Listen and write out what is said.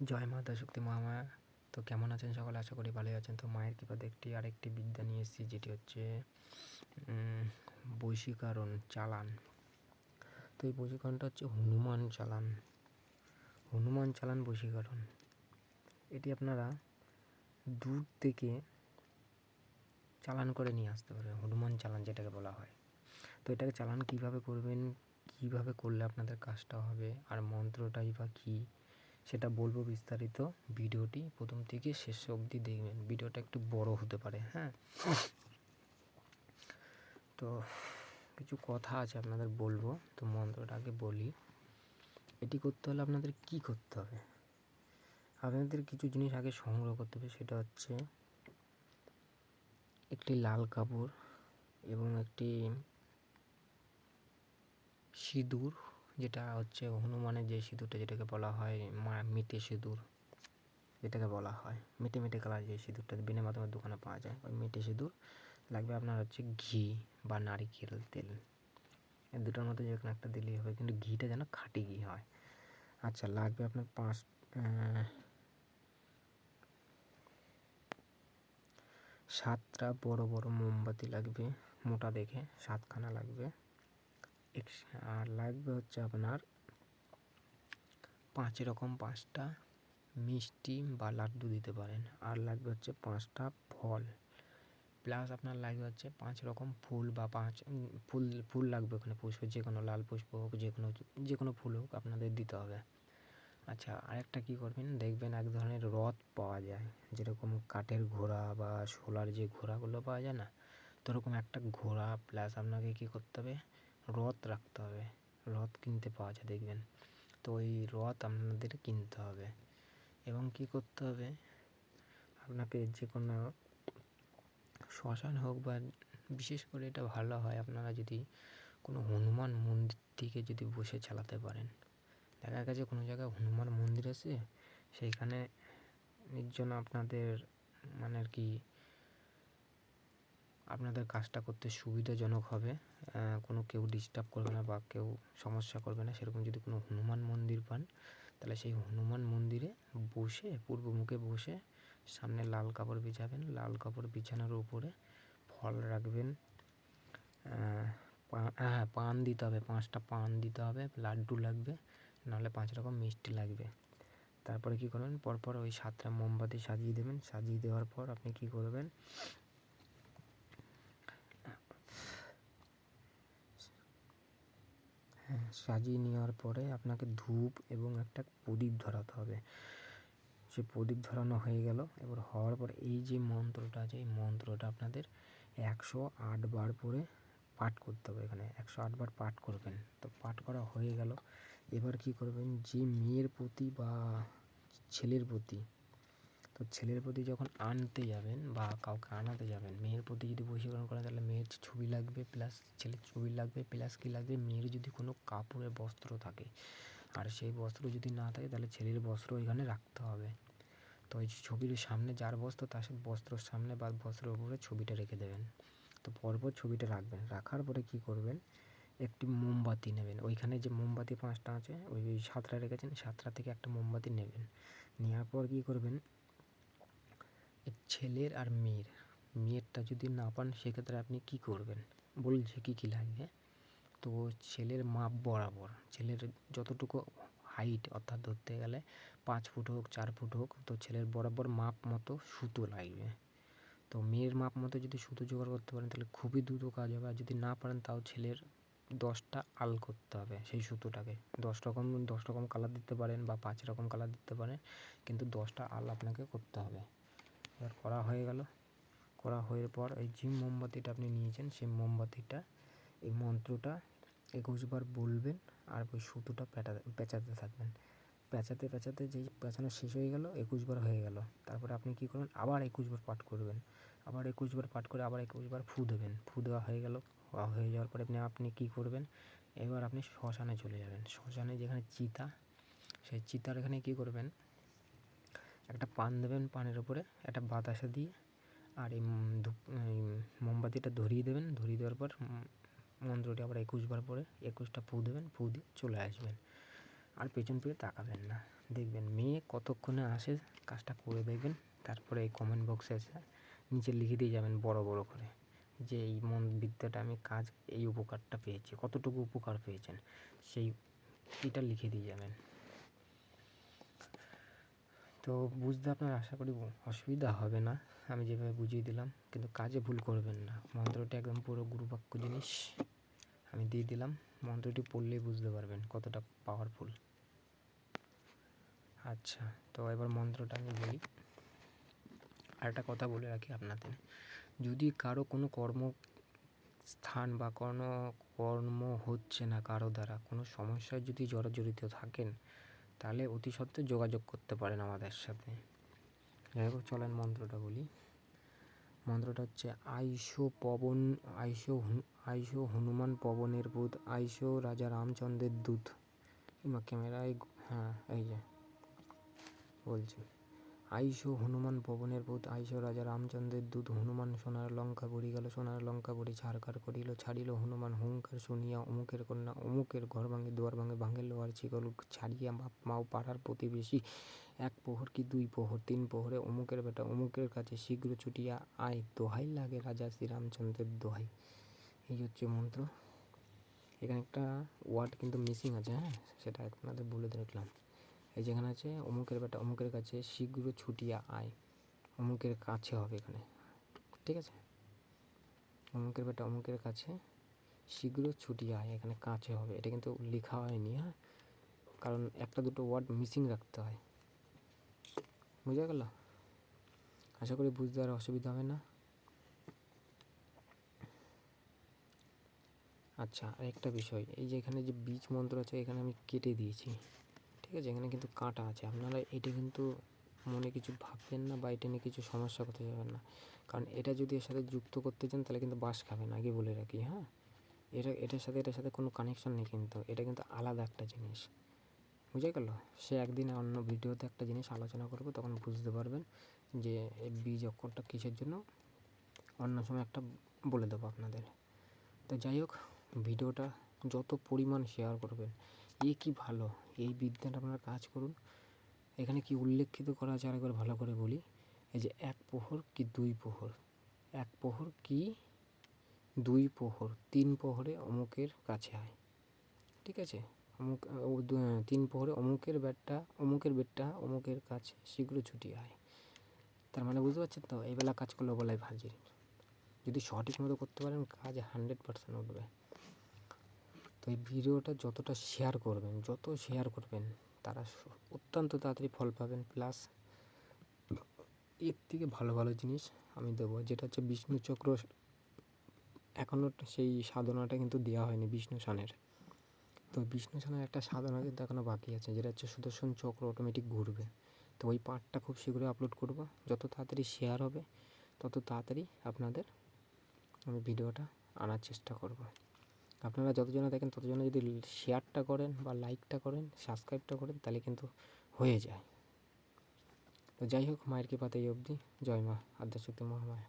জয় মাতা শক্তি মহামায়া তো কেমন আছেন সকলে? আশা করি ভালোই আছেন। তো মায়ের কৃপাতে একটি আরেকটি বিদ্যা নিয়ে এসেছি, যেটি হচ্ছে বশীকরণ চালান। তো এই বৈশীকরণটা হচ্ছে হনুমান চালান। হনুমান চালান বশীকরণ। এটি আপনারা দূর থেকে চালান করে নিয়ে আসতে পারবেন। হনুমান চালান যেটাকে বলা হয়। তো এটাকে চালান কীভাবে করবেন? কীভাবে করলে আপনাদের কাজটা হবে? আর মন্ত্রটাই বা কী? সেটা বলব বিস্তারিত। ভিডিওটি প্রথম থেকে শেষ অবধি দেখবেন। ভিডিওটা একটু বড় হতে পারে হ্যাঁ? তো কিছু কথা আছে আপনাদের বলব। তো মন্ত্রটা আগে বলি। এটি করতে হলে আপনাদের কি করতে হবে? আপনাদের কিছু জিনিস আগে সংগ্রহ করতে হবে, সেটা হচ্ছে একটি লাল কাপড় এবং একটি সিঁদুর যেটা হচ্ছে হনুমানের যে সিঁদুরটা যেটাকে বলা হয় মা মিটে সিঁদুর, যেটাকে বলা হয় মিটে মিটে কালার যে সিঁদুরটা বিনা মাধ্যমের দোকানে পাওয়া যায়, ওই মিটে সিঁদুর লাগবে আপনার হচ্ছে ঘি বা নারিকেল তেল। এই দুটোর মধ্যে যে কোনো একটা দিলেই হবে, কিন্তু ঘিটা যেন খাঁটি ঘি হয়। আচ্ছা লাগবে আপনার পাঁচ সাতটা বড় বড় মোমবাতি লাগবে, মোটা দেখে সাতখানা লাগবে। আর লাগবে হচ্ছে আপনার পাঁচ রকম পাঁচটা মিষ্টি বা লাড্ডু দিতে পারেন। আর লাগবে হচ্ছে পাঁচটা ফল। প্লাস আপনার লাগবে হচ্ছে পাঁচ রকম ফুল বা পাঁচ ফুল ফুল লাগবে ওখানে পুষ্প, যে কোনো লাল পুষ্প হোক, যে কোনো যে কোনো ফুল হোক আপনাদের দিতে হবে। আচ্ছা আরেকটা কী করবেন? দেখবেন এক ধরনের রথ পাওয়া যায়। যেরকম কাঠের ঘোড়া বা সোলার যে ঘোড়াগুলো পাওয়া যায় না, তো ওরকম একটা ঘোড়া, প্লাস আপনাকে কী করতে হবে? রথ রাখতে হবে। রথ কিনতে পাওয়া যায়, দেখবেন। তো ওই রথ আপনাদের কিনতে হবে। এবং কী করতে হবে? আপনাকে যে কোনো শ্মশান হোক বা বিশেষ করে এটা ভালো হয়, আপনারা যদি কোনো হনুমান মন্দির থেকে যদি বসে চালাতে পারেন। দেখা গেছে কোনো জায়গায় হনুমান মন্দির আছে, সেইখানে নির্জন আপনাদের মানে আর কি আপনাদের কাজটা করতে সুবিধাজনক হবে। কোনো কেউ ডিস্টার্ব করবে না বা কেউ সমস্যা করবে না। সেরকম যদি কোনো হনুমান মন্দির পান, তাহলে সেই হনুমান মন্দিরে বসে, পূর্ব মুখে বসে সামনে লাল কাপড় বিছাবেন। লাল কাপড় বিছানোর উপরে ফল রাখবেন। হ্যাঁ পান দিতে হবে। পাঁচটা পান দিতে হবে। লাড্ডু লাগবে। নাহলে পাঁচ রকম মিষ্টি লাগবে। তারপরে কী করবেন? পরপর ওই সাতটা মোমবাতি সাজিয়ে দেবেন। সাজিয়ে দেওয়ার পর আপনি কী করবেন? সাজিয়ে নেওয়ার পরে আপনাকে ধূপ এবং একটা প্রদীপ ধরাতে হবে। সে প্রদীপ ধরানো হয়ে গেল। এবার হওয়ার পর এই যে মন্ত্রটা আছে, এই মন্ত্রটা আপনাদের একশো আটবার পরে পাঠ করতে হবে এখানে। একশো আটবার পাঠ করবেন। তো পাঠ করা হয়ে গেল। এবার কি করবেন? যে মেয়ের প্রতি বা ছেলের প্রতি তো ছেলের প্রতি যখন আনতে যাবেন বা কাউকে আনাতে যাবেন, মেয়ের প্রতি যদি বশীকরণ করেন, তাহলে মেয়ের ছবি লাগবে, প্লাস ছেলের ছবি লাগবে, প্লাস কী লাগবে? মেয়ের যদি কোনো কাপড়ের বস্ত্র থাকে, আর সেই বস্ত্র যদি না থাকে, তাহলে ছেলের বস্ত্র ওইখানে রাখতে হবে। তো ওই ছবির সামনে যার বস্ত্র, তার বস্ত্রর সামনে বা বস্ত্রের উপরে ছবিটা রেখে দেবেন। তো পরপর ছবিটা রাখবেন। রাখার পরে কী করবেন? একটি মোমবাতি নেবেন। ওইখানে যে মোমবাতি পাঁচটা আছে ওই সাতটা রেখেছেন, সাতটা থেকে একটা মোমবাতি নেবেন। নেওয়ার পর কী করবেন? ছেলের আর মেয়ের। মেয়েরটা যদি না পান, সেক্ষেত্রে আপনি কী করবেন? বলছে কী কী লাগবে? তো ছেলের মাপ বরাবর, ছেলের যতটুকু হাইট অর্থাৎ ধরতে গেলে পাঁচ ফুট হোক, চার ফুট হোক, তো ছেলের বরাবর মাপ মতো সুতো লাগবে। তো মেয়ের মাপ মতো যদি সুতো জোগাড় করতে পারেন, তাহলে খুবই দ্রুত কাজ হবে। আর যদি না পারেন, তাও ছেলের দশটা আল করতে হবে সেই সুতোটাকে। দশ রকম দশ রকম কালার দিতে পারেন বা পাঁচ রকম কালার দিতে পারেন, কিন্তু দশটা আল আপনাকে করতে হবে। করা হয়ে গেল। করা হয়ে পর এই যে মোমবাতিটা আপনি নিয়েছেন, সেই মোমবাতিটা, এই মন্ত্রটা একুশবার বলবেন আর ওই সুতোটা পেটা, পেঁচাতে থাকবেন। পেঁচাতে পেঁচাতে যেই পেঁচানো শেষ হয়ে গেল, একুশবার হয়ে গেল। তারপরে আপনি কী করবেন? আবার একুশবার পাঠ করবেন। আবার একুশবার পাঠ করে আবার একুশবার ফু দেবেন। ফু দেওয়া হয়ে গেল। হয়ে যাওয়ার পরে আপনি আপনি কী করবেন? এবার আপনি শ্মশানে চলে যাবেন। শ্মশানে যেখানে চিতা, সেই চিতার এখানে কী করবেন? একটা পান দেবেন পানের উপরে, একটা বাতাসা দিয়ে, আর এই ধূপ মোমবাতিটা ধরিয়ে দেবেন, ধরিয়ে দেওয়ার পর মন্ত্রটি আবার একুশবার পরে একুশটা ফু দেবেন, ফু দিয়ে চলে আসবেন। আর পেছন ফিরে তাকাবেন না। দেখবেন মেয়ে কতক্ষণে আসে কাজটা করে দেখবেন, তারপরে এই কমেন্ট বক্সে এসে নিচে লিখে দিয়ে যাবেন বড় বড় করে যে এই মন বিদ্যাটা আমি কাজ, এই উপকারটা পেয়েছি, কতটুকু উপকার পেয়েছেন, সেই, এটা লিখে দিয়ে যাবেন। তো বুঝতে আপনার আশা করি অসুবিধা হবে না। আমি যেভাবে বুঝিয়ে দিলাম, কিন্তু কাজে ভুল করবেন না। মন্ত্রটি একদম পুরো গুরুবাক্য জিনিস আমি দিয়ে দিলাম। মন্ত্রটি পড়লেই বুঝতে পারবেন কতটা পাওয়ারফুল আচ্ছা তো এবার মন্ত্রটা আমি বলি। আর একটা কথা বলে রাখি আপনাদের। যদি কারও কোনো কর্ম স্থান বা কোনো কর্ম হচ্ছে না কারও দ্বারা, কোনো সমস্যায় যদি জড়জড়িত থাকেন তাহলে অতি সত্ত্বে যোগাযোগ করতে পারেন আমাদের সাথে। যাই হোক, চলেন মন্ত্রটা বলি। মন্ত্রটা হচ্ছে আইশো পবন আইশো আইশো হনুমান পবনের পুত আইশো রাজা রামচন্দ্রের দূত। কিংবা ক্যামেরায় হ্যাঁ এই যে, বলছি। আইসো হনুমান পবনের পুত, আইসো রাজা রামচন্দ্রের দূত, হনুমান সোনার লঙ্কা বুড়ি গেল, সোনার লঙ্কা বুড়ি ছাড়কার করিল, ছাড়িল হনুমান হুঙ্কার শুনিয়া অমুকের কন্যা, অমুকের ঘর ভাঙে, দুয়ার ভাঙে ভাঙে লোহার চিকল ছাড়িয়া বাপ মাও পাড়ার প্রতিবেশী। এক প্রহর কি দুই প্রহর তিন প্রহরে অমুকের বেটা, অমুকের কাছে শীঘ্র ছুটিয়া আয়, দোহাই লাগে রাজা শ্রীরামচন্দ্রের দোহাই। এই হচ্ছে মন্ত্র। এখানে একটা ওয়ার্ড কিন্তু মিসিং আছে হ্যাঁ? সেটা আপনাদের বলে দেখলাম এই যেখানে আছে, অমুকের বেটা অমুকের কাছে শীঘ্র ছুটিয়া আয়। অমুকের কাছে হবে এখানে। ঠিক আছে? অমুকের বেটা অমুকের কাছে শীঘ্র ছুটিয়া আয়, এখানে কাছে হবে। এটা কিন্তু লেখা হয়নি হ্যাঁ? কারণ একটা দুটো ওয়ার্ড মিসিং রাখতে হয়। বুঝা গেল? আশা করি বুঝতে আর অসুবিধা হবে না। আচ্ছা আরেকটা বিষয়। এই যে এখানে যে বীজ মন্ত্র আছে, এখানে আমি কেটে দিয়েছি। ঠিক আছে, এখানে কিন্তু কাঁটা আছে। আপনারা এটা কিন্তু মনে কিছু ভাববেন না বা এটা নিয়ে কিছু সমস্যা করতে যাবেন না। কারণ এটা যদি এর সাথে যুক্ত করতে চান, তাহলে কিন্তু বাস খাবেন, আগে বলে রাখি হ্যাঁ? এটা, এটার সাথে এটার সাথে কোনো কানেকশন নেই কিন্তু। এটা কিন্তু আলাদা একটা জিনিস। বুঝে গেল? সে একদিন অন্য ভিডিওতে একটা জিনিস আলোচনা করব, তখন বুঝতে পারবেন যে বীজ অক্ষরটা কিসের জন্য? অন্য সময় একটা বলে দেবো আপনাদের। তো যাই হোক, ভিডিওটা যত পরিমাণ শেয়ার করবেন এ কি ভালো? এই বিদ্যাটা আপনারা কাজ করুন। এখানে কি উল্লেখিত করা আছে? আরেকবার ভালো করে বলি। এই যে এক প্রহর কি দুই প্রহর? এক প্রহর কি দুই প্রহর? তিন প্রহরে অমুকের কাছে আয়। ঠিক আছে? অমুক তিন প্রহরে অমুকের ব্যাটটা অমুকের বেটটা অমুকের কাছে শীঘ্র ছুটি আয়। তার মানে বুঝতে পারছেন তো? এই বেলা কাজ করলে বলাই ভাজি যদি সঠিক মতো করতে পারেন, কাজ হান্ড্রেড পার্সেন্ট উঠবে তো এই ভিডিওটা যতটা শেয়ার করবেন, যত শেয়ার করবেন, তারা অত্যন্ত তাড়াতাড়ি ফল পাবেন। প্লাস এর থেকে ভালো ভালো জিনিস আমি দেবো, যেটা হচ্ছে বিষ্ণু চক্র এখনও সেই সাধনাটা কিন্তু দেওয়া হয়নি বিষ্ণু সানের। তো বিষ্ণু সানের একটা সাধনা কিন্তু এখনও বাকি আছে, যেটা হচ্ছে সুদর্শন চক্র অটোমেটিক ঘুরবে। তো ওই পার্টটা খুব শীঘ্রই আপলোড করব, যত তাড়াতাড়ি শেয়ার হবে, তত তাড়াতাড়ি আপনাদের আমি ভিডিওটা আনার চেষ্টা করব। আপনারা যতজনে দেখেন, ততজনে যদি শেয়ারটা করেন বা লাইকটা করেন সাবস্ক্রাইবটা করেন, তাহলে কিন্তু হয়ে যায়। তো যাই হোক, মায়ের কৃপাতে এই অবধি জয় মা, আদ্যাশক্তি মহামায়া।